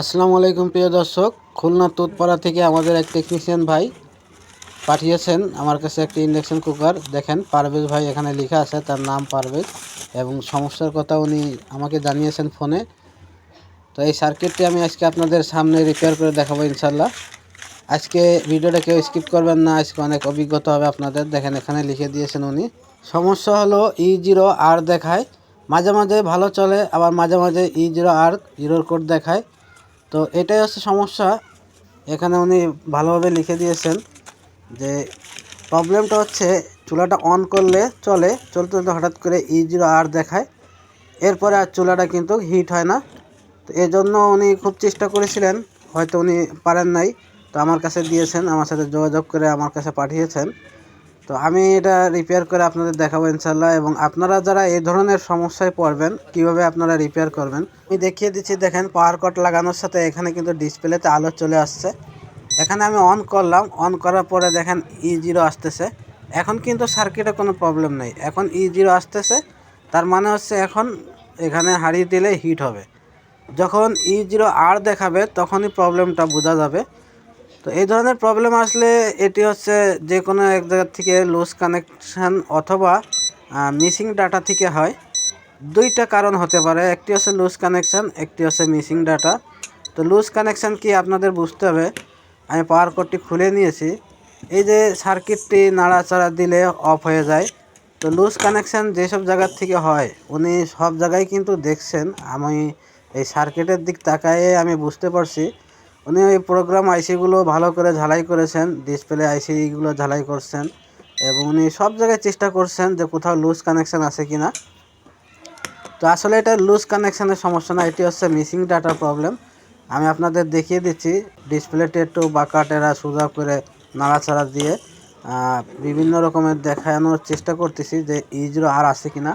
আসসালামু আলাইকুম, প্রিয় দর্শক। খুলনা তোতপাড়া থেকে আমাদের এক টেকনিশিয়ান ভাই পাঠিয়েছেন আমার কাছে একটি ইন্ডাকশন কুকার দেখেন, পারভেজ ভাই এখানে লেখা আছে, তার নাম পারভেজ এবং সমস্যার কথা উনি আমাকে জানিয়েছেন ফোনে। তো এই সার্কিটটি আমি আজকে আপনাদের সামনে রিপেয়ার করে দেখাবো ইনশাল্লাহ আজকে ভিডিওটা কেউ স্কিপ করবেন না, আজকে অনেক অভিজ্ঞতা হবে আপনাদের। দেখেন, এখানে লিখে দিয়েছেন উনি। সমস্যা হলো ই জিরো আর দেখায়। মাঝে মাঝে ভালো চলে, আবার মাঝে মাঝে ই জিরো আর জিরোর কোড দেখায়। তো এটাই হচ্ছে সমস্যা। এখানে উনি ভালোভাবে লিখে দিয়েছেন যে, প্রবলেমটা হচ্ছে চুলাটা অন করলে চলে চলতে চলতে হঠাৎ করে ই জিরো আর দেখায়, এরপরে আর চুলাটা কিন্তু হিট হয় না। তো এই জন্য উনি খুব চেষ্টা করেছিলেন, হয়তো উনি পারেন নাই। তো আমার কাছে দিয়েছেন, আমার সাথে যোগাযোগ করে আমার কাছে পাঠিয়েছেন। তো আমি এটা রিপেয়ার করে আপনাদের দেখাবো ইনশাল্লাহ এবং আপনারা যারা এই ধরনের সমস্যায় পড়বেন, কীভাবে আপনারা রিপেয়ার করবেন, আমি দেখিয়ে দিচ্ছি, দেখেন পাওয়ার কট লাগানোর সাথে এখানে কিন্তু ডিসপ্লেতে আলো চলে আসছে। এখানে আমি অন করলাম অন করার পরে দেখেন ই জিরো আসতেছে। এখন কিন্তু সার্কিটে কোনো প্রবলেম নেই। এখন ই জিরো আসতেছে, তার মানে হচ্ছে এখন এখানে হারিয়ে দিলে হিট হবে। যখন ই জিরো আর দেখাবে, তখনই প্রবলেমটা বোঝা যাবে। তো এই ধরনের প্রবলেম আসলে এটি হচ্ছে যে কোনো এক জায়গা থেকে লুজ কানেকশান অথবা মিসিং ডাটা থেকে হয়। দুইটা কারণ হতে পারে, একটি হচ্ছে লুজ কানেকশান একটি হচ্ছে মিসিং ডাটা তো লুজ কানেকশান কি আপনাদের বুঝতে হবে? আমি পাওয়ার কোডটি খুলে নিয়েছি। এই যে সার্কিটটি নাড়াচাড়া দিলে অফ হয়ে যায়। তো লুজ কানেকশান যেসব জায়গার থেকে হয়, উনি সব জায়গায় কিন্তু দেখছেন। আমি এই সার্কিটের দিক তাকায়ে আমি বুঝতে পারছি। উনি ওই প্রোগ্রাম আইসিগুলো ভালো করে ঝালাই করেছেন ডিসপ্লে আইসিগুলো ঝালাই করছেন এবং উনি সব জায়গায় চেষ্টা করছেন যে কোথাও লুজ কানেকশান আছে কি না তো আসলে এটা লুজ কানেকশানের সমস্যা না, এটি হচ্ছে মিসিং ডাটার প্রবলেম আমি আপনাদের দেখিয়ে দিচ্ছি ডিসপ্লেটি একটু বাঁকা টেরা সোজা করে নাড়াচাড়া দিয়ে বিভিন্ন রকমের দেখানোর চেষ্টা করতেছি যে ই জিরো আর আছে কি না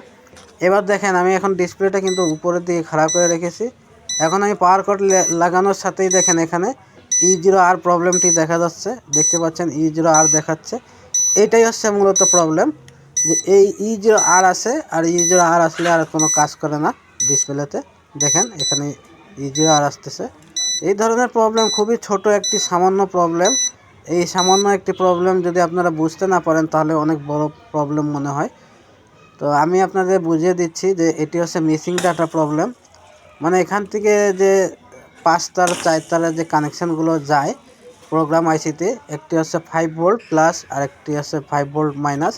এবার দেখেন, আমি এখন ডিসপ্লেটা কিন্তু উপরের দিকে খারাপ করে রেখেছি। এখন আমি পাওয়ার কট লাগানোর সাথেই দেখেন এখানে ই জিরো আর প্রবলেমটি দেখা যাচ্ছে। দেখতে পাচ্ছেন ই জিরো আর দেখাচ্ছে। এটাই হচ্ছে মূলত প্রবলেম যে এই ই জিরো আর আছে আর ই জিরো আর আসলে আর কোনো কাজ করে না ডিসপ্লেতে দেখেন এখানে ই জিরো আর আসতেছে। এই ধরনের প্রবলেম খুবই ছোট একটি সামান্য প্রবলেম এই সামান্য একটি প্রবলেম যদি আপনারা বুঝতে না পারেন তাহলে অনেক বড় প্রবলেম মনে হয়। তো আমি আপনাদের বুঝিয়ে দিচ্ছি যে এটি হচ্ছে মিসিং ডাটা প্রবলেম মানে এখান থেকে যে পাঁচ তার চার যে কানেকশানগুলো যায় প্রোগ্রাম আইসিতে, একটি হচ্ছে ফাইভ ভোল্ট প্লাস আর একটি হচ্ছে ফাইভ ভোল্ট মাইনাস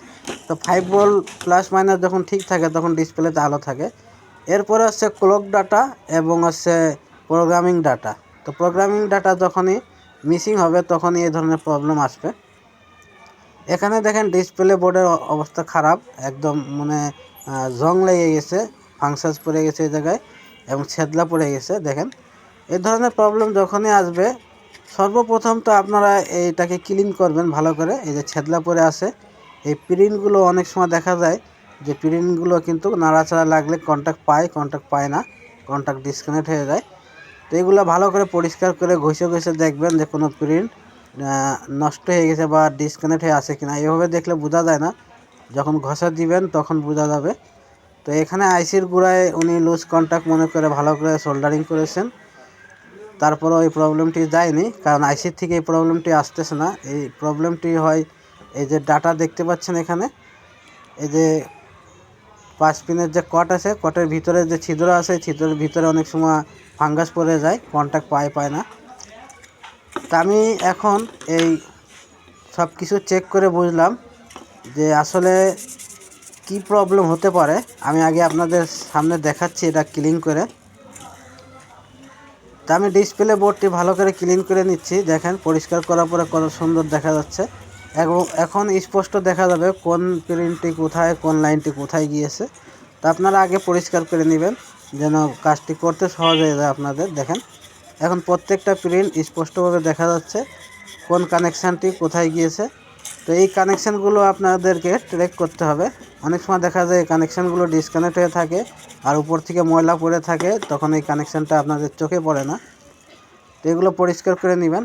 তো ফাইভ ভোল্ট প্লাস মাইনাস যখন ঠিক থাকে, তখন ডিসপ্লেতে আলো থাকে। এরপরে হচ্ছে ক্লক ডাটা এবং হচ্ছে প্রোগ্রামিং ডাটা তো প্রোগ্রামিং ডাটা যখনই মিসিং হবে, তখনই এই ধরনের প্রবলেম আসবে। এখানে দেখেন ডিসপ্লে বোর্ডের অবস্থা খারাপ, একদম মানে জং লেগে গেছে ফাংশাস পড়ে গেছে এই জায়গায়। এবং ছেদলা পড়ে গেছে, দেখেন। এই ধরনের প্রবলেম যখনই আসবে, সর্বপ্রথম তো আপনারা এইটাকে ক্লিন করবেন ভালো করে। এই যে ছেদলা পড়ে আছে, এই প্রিন্টগুলো অনেক সময় দেখা যায় যে প্রিন্টগুলো কিন্তু নাড়াচাড়া লাগলে কন্ট্যাক্ট পায় কন্ট্যাক্ট পায় না কন্ট্যাক্ট ডিসকানেক্ট হয়ে যায়। তো এগুলো ভালো করে পরিষ্কার করে ঘষে ঘষে দেখবেন যে কোনো প্রিন্ট নষ্ট হয়ে গেছে বা ডিসকানেক্ট হয়ে আছে কিনা। এভাবে দেখলে বোঝা যায় না। যখন ঘষা দিবেন তখন বোঝা যাবে। তো এখানে আইসির গুঁড়ায় উনি লুজ কন্ট্যাক্ট মনে করে ভালো করে সোল্ডারিং করেছেন। তারপরও এই প্রবলেমটি যায়নি, কারণ আইসির থেকে এই প্রবলেমটি আসতেছে না। এই প্রবলেমটি হয় এই যে ডাটা দেখতে পাচ্ছেন এখানে, এই যে পাঁচ পিনের যে কট আছে, কটের ভিতরে যে ছিদ্র আছে ছিদ্রের ভিতরে অনেক সময় ফাঙ্গাস পড়ে যায় কন্ট্যাক্ট পায় পায় না। তা আমি এখন এই সব কিছু চেক করে বুঝলাম যে আসলে কি প্রবলেম হতে পারে, আমি আগে আপনাদের সামনে দেখাচ্ছি এটা ক্লিন করে। তা আমি ডিসপ্লে বোর্ডটি ভালো করে ক্লিন করে নিচ্ছি, দেখেন পরিষ্কার করার পরে কত সুন্দর দেখা যাচ্ছে। এবং এখন স্পষ্ট দেখা যাবে কোন প্রিন্টটি কোথায়, কোন লাইনটি কোথায় গিয়েছে। তা আপনারা আগে পরিষ্কার করে নেবেন, যেন কাজটি করতে সহজ হয়ে যায় আপনাদের, দেখেন। এখন প্রত্যেকটা প্রিন্ট স্পষ্টভাবে দেখা যাচ্ছে, কোন কানেকশানটি কোথায় গিয়েছে। তো এই কানেকশানগুলো আপনাদেরকে ট্রেক করতে হবে। অনেক সময় দেখা যায় এই কানেকশানগুলো ডিসকানেক্ট হয়ে থাকে আর উপর থেকে ময়লা পড়ে থাকে, তখন এই কানেকশানটা আপনাদের চোখে পড়ে না। তো এগুলো পরিষ্কার করে নেবেন।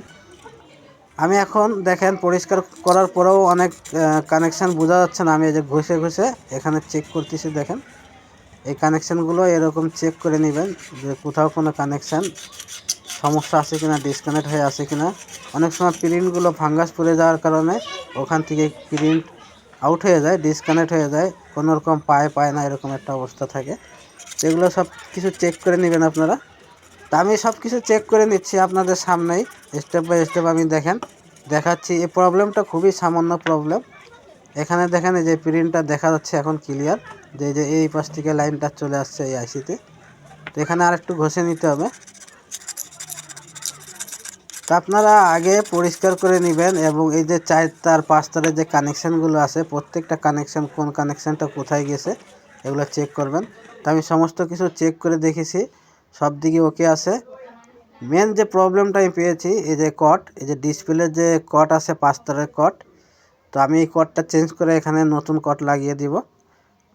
আমি এখন দেখেন পরিষ্কার করার পরেও অনেক কানেকশান বোঝা যাচ্ছে না। আমি এই যে ঘষে ঘষে এখানে চেক করতেছি, দেখেন। এই কানেকশানগুলো এরকম চেক করে নেবেন যে কোথাও কোনো কানেকশান সমস্যা আছে কিনা ডিসকানেক্ট হয়ে আছে কিনা। অনেক সময় প্রিন্টগুলো ফাঙ্গাস পড়ে যাওয়ার কারণে ওখান থেকে প্রিন্ট আউট হয়ে যায় ডিসকানেক্ট হয়ে যায়। কোনো রকম পায় পায় না, এরকম একটা অবস্থা থাকে। সেগুলো সব কিছু চেক করে নেবেন আপনারা। তা আমি সব কিছু চেক করে নিচ্ছি আপনাদের সামনেই। স্টেপ বাই স্টেপ আমি দেখেন, দেখাচ্ছি। এই প্রবলেমটা খুবই সামান্য প্রবলেম এখানে দেখেন এই যে প্রিন্টটা দেখা যাচ্ছে এখন ক্লিয়ার যে যে এই পাশ থেকে লাইনটা চলে আসছে এই আইসিতে তো। এখানে আর একটু ঘষে নিতে হবে। তা আপনারা আগে পরিষ্কার করে নেবেন এবং এই যে চার তার পাঁচ তারের যে কানেকশানগুলো আছে, প্রত্যেকটা কানেকশান কোন কানেকশানটা কোথায় গেছে, এগুলো চেক করবেন। তো আমি সমস্ত কিছু চেক করে দেখেছি, সব দিকে ওকে আছে। মেন যে প্রবলেমটা আমি পেয়েছি, এই যে কট এই যে ডিসপ্লের যে কট আছে পাঁচ তারের কট তো আমি এই কটটা চেঞ্জ করে এখানে নতুন কট লাগিয়ে দিব।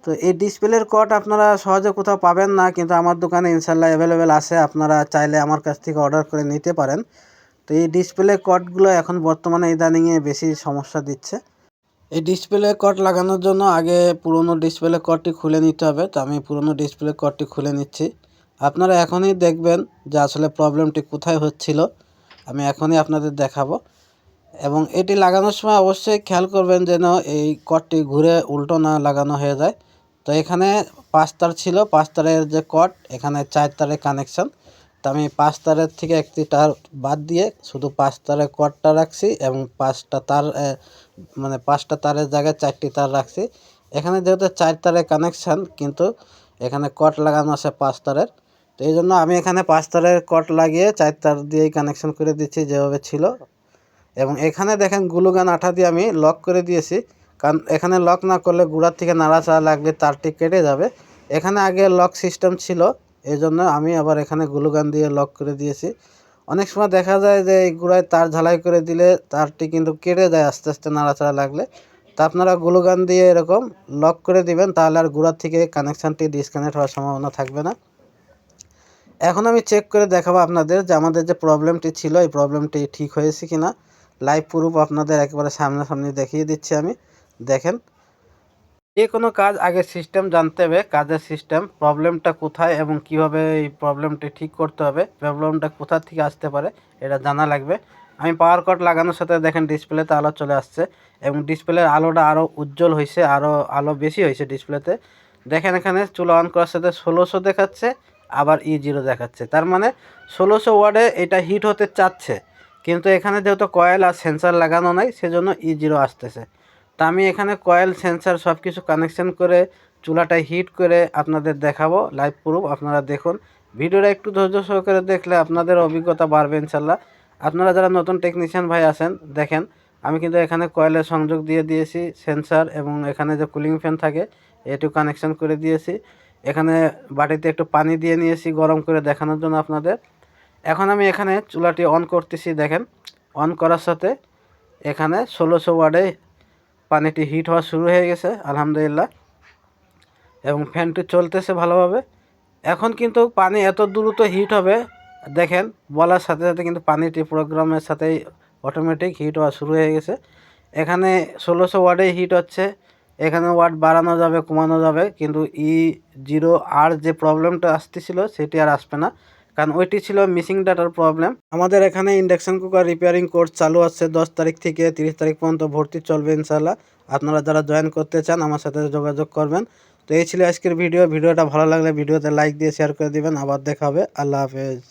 তো এই ডিসপ্লের কট আপনারা সহজে কোথাও পাবেন না, কিন্তু আমার দোকানে ইনশাল্লাহ অ্যাভেলেবেল আছে, আপনারা চাইলে আমার কাছ থেকে অর্ডার করে নিতে পারেন। তো এই ডিসপ্লে কটগুলো এখন বর্তমানে ইদানিংয়ে বেশি সমস্যা দিচ্ছে। এই ডিসপ্লে কট লাগানোর জন্য আগে পুরনো ডিসপ্লে কটটি খুলে নিতে হবে। তো আমি পুরনো ডিসপ্লে কটটি খুলে নিচ্ছি। আপনারা এখনই দেখবেন যে আসলে প্রবলেমটি কোথায় হচ্ছিল। আমি এখনই আপনাদের দেখাবো। এবং এটি লাগানোর সময় অবশ্যই খেয়াল করবেন যেন এই কটটি ঘুরে উল্টো না লাগানো হয়ে যায়। তো এখানে পাঁচ তার ছিল। পাঁচ তারের যে কট এখানে চার তারের কানেকশন তো আমি পাঁচ তারের থেকে একটি তার বাদ দিয়ে শুধু পাঁচ তারের কটটা রাখছি এবং পাঁচটা তার মানে পাঁচটা তারের জায়গায় চারটি তার রাখছি। এখানে যেহেতু চার তারের কানেকশান কিন্তু এখানে কট লাগানো আছে পাঁচ তারের। তো এই জন্য আমি এখানে পাঁচ তারের কট লাগিয়ে চার তার দিয়েই কানেকশান করে দিচ্ছি যেভাবে ছিল। এবং এখানে দেখেন গ্লুগান আঠা দিয়ে আমি লক করে দিয়েছি। কারণ এখানে লক না করলে গুড়ার থেকে নাড়াচাড়া লাগলে তারটি কেটে যাবে। এখানে আগে লক সিস্টেম ছিল। এই জন্য আমি আবার এখানে গ্লুগান দিয়ে লক করে দিয়েছি। অনেক সময় দেখা যায় যে এই গুড়ায় তার ঝালাই করে দিলে তারটি কিন্তু কেটে যায় আস্তে আস্তে নাড়াচাড়া লাগলে। তা আপনারা গ্লুগান দিয়ে এরকম লক করে দিবেন, তাহলে আর গুড়ার থেকে কানেকশানটি ডিসকানেক্ট হওয়ার সম্ভাবনা থাকবে না। এখন আমি চেক করে দেখাবো আপনাদের যে আমাদের যে প্রবলেমটি ছিল, এই প্রবলেমটি ঠিক হয়েছে কি না লাইভ প্রুফ আপনাদের একেবারে সামনাসামনি দেখিয়ে দিচ্ছি আমি। দেখেন যে কোনো কাজ আগে সিস্টেম জানতে হবে, কাজের সিস্টেম প্রবলেমটা কোথায় এবং কীভাবে এই প্রবলেমটি ঠিক করতে হবে প্রবলেমটা কোথা থেকে আসতে পারে, এটা জানা লাগবে। আমি পাওয়ার কট লাগানোর সাথে দেখেন ডিসপ্লেতে আলো চলে আসছে এবং ডিসপ্লের আলোটা আরও উজ্জ্বল হয়েছে আরও আলো বেশি হয়েছে ডিসপ্লেতে দেখেন এখানে চুলা অন করার সাথে ষোলোশো দেখাচ্ছে, আবার ই জিরো দেখাচ্ছে। তার মানে ষোলোশো ওয়ার্ডে এটা হিট হতে চাচ্ছে, কিন্তু এখানে যেহেতু কয়েল আর সেন্সার লাগানো নাই, সেজন্য ই জিরো আসতেছে। তা আমি এখানে কয়েল, সেন্সার সব কিছু কানেকশান করে চুলাটা হিট করে আপনাদের দেখাবো লাইভ প্রুফ আপনারা দেখুন। ভিডিওটা একটু ধৈর্য সহকারে দেখলে আপনাদের অভিজ্ঞতা বাড়বে ইনশাল্লাহ। আপনারা যারা নতুন টেকনিশিয়ান ভাই আছেন, দেখেন, আমি কিন্তু এখানে কয়েলের সংযোগ দিয়ে দিয়েছি, সেন্সার এবং এখানে যে কুলিং ফ্যান থাকে এটু কানেকশান করে দিয়েছি। এখানে বাটিতে একটু পানি দিয়ে নিয়েছি, গরম করে দেখানোর জন্য আপনাদের। এখন আমি এখানে চুলাটি অন করতেছি, দেখেন। অন করার সাথে এখানে ষোলোশো ওয়ার্ডে পানিটি হিট হওয়া শুরু হয়ে গেছে, আলহামদুলিল্লাহ। এবং ফ্যানটি চলতেছে ভালোভাবে। এখন কিন্তু পানি এত দ্রুত হিট হবে, দেখেন, বলার সাথে সাথে কিন্তু পানিটি প্রোগ্রামের সাথেই অটোমেটিক হিট হওয়া শুরু হয়ে গেছে। এখানে ষোলোশো ওয়ার্ডে হিট হচ্ছে, এখানে ওয়ার্ড বাড়ানো যাবে, কমানো যাবে, কিন্তু ই জিরো আর যে প্রবলেমটা আসতেছিল, সেটি আর আসবে না। কারণ ওইটি ছিল মিসিং ডাটার প্রবলেম আমাদের এখানে ইন্ডাকশন কুকার রিপেয়ারিং কোর্স চালু আছে, দশ তারিখ থেকে তিরিশ তারিখ পর্যন্ত ভর্তি চলবে ইনশাল্লাহ আপনারা যারা জয়েন করতে চান, আমার সাথে যোগাযোগ করবেন। তো এই ছিল আজকের ভিডিও ভিডিওটা ভালো লাগলে ভিডিওতে লাইক দিয়ে শেয়ার করে দিবেন। আবার দেখা হবে। আল্লাহ হাফেজ।